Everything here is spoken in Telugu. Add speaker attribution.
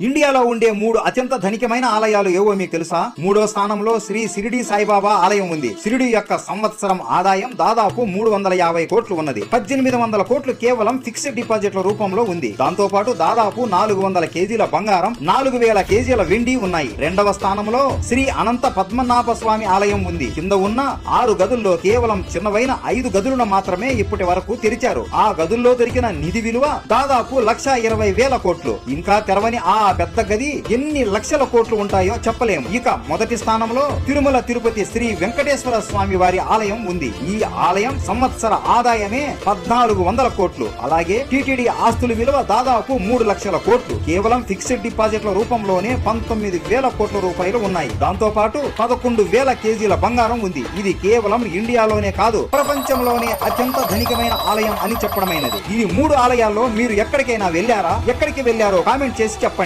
Speaker 1: ఇండియాలో ఉండే మూడు అత్యంత ధనికమైన ఆలయాలు ఏవో మీకు తెలుసా? మూడో స్థానంలో శ్రీ సిరిడి సాయిబాబా ఆలయం ఉంది. సిరిడి యొక్క సంవత్సరం ఆదాయం దాదాపు మూడు వందల యాభై కోట్లు ఉన్నది. పద్దెనిమిది వందల కోట్లు కేవలం ఫిక్స్డ్ డిపాజిట్ల రూపంలో ఉంది. దాంతో పాటు దాదాపు నాలుగు వందల కేజీల బంగారం నాలుగు వేల కేజీల వెండి ఉన్నాయి. రెండవ స్థానంలో శ్రీ అనంత పద్మనాభ స్వామి ఆలయం ఉంది. కింద ఉన్న ఆరు గదుల్లో కేవలం చిన్నవైన ఐదు గదులను మాత్రమే ఇప్పటి వరకు తెరిచారు. ఆ గదుల్లో దొరికిన నిధి విలువ దాదాపు లక్ష ఇరవై వేల కోట్లు. ఇంకా తెరవని ఆ పెద్ద గది ఎన్ని లక్షల కోట్లు ఉంటాయో చెప్పలేము ఇక మొదటి స్థానంలో తిరుమల తిరుపతి శ్రీ వెంకటేశ్వర స్వామి వారి ఆలయం ఉంది. ఈ ఆలయం సంవత్సర ఆదాయమే పద్నాలుగు వందల కోట్లు. అలాగే టిటిడి ఆస్తుల విలువ దాదాపు మూడు లక్షల కోట్లు. కేవలం ఫిక్స్డ్ డిపాజిట్ల రూపంలోనే పంతొమ్మిది వేల కోట్ల రూపాయలు ఉన్నాయి. దాంతో పాటు పదకొండు వేల కేజీల బంగారం ఉంది. ఇది కేవలం ఇండియాలోనే కాదు ప్రపంచంలోనే అత్యంత ధనికమైన ఆలయం అని చెప్పడమైనది. ఈ మూడు ఆలయాల్లో మీరు ఎక్కడికైనా వెళ్ళారా? ఎక్కడికి వెళ్ళారో కామెంట్ చేసి చెప్పండి.